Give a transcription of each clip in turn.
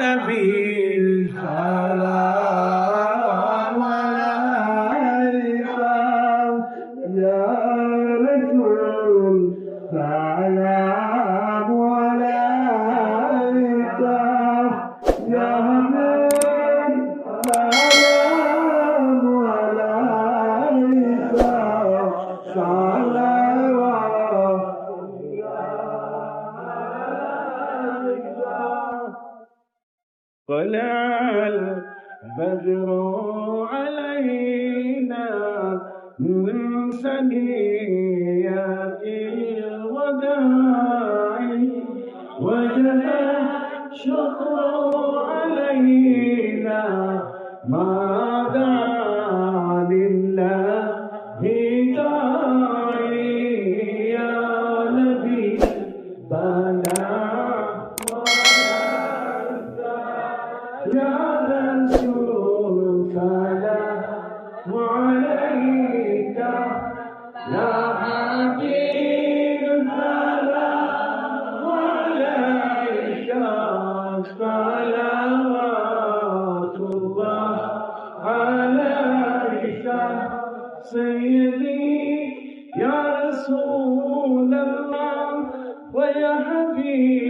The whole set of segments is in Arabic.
نبي سلام عليك يا سلام يا حبيب. سلام عليك صلوات طلع البدر علينا من ثنيات الوداع وجب الشكر علينا ما دعا لله داعي يا نبي بلى يا رسول سلام عليك. يا حبيب سلام عليك. صلوات الله عليك. سيدي يا رسول الله ويا حبيب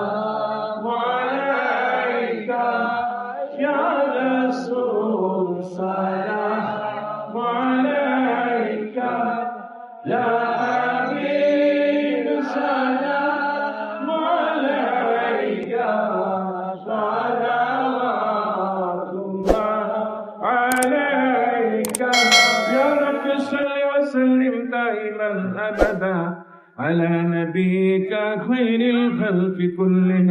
على نبيك خير الخلق كلهم.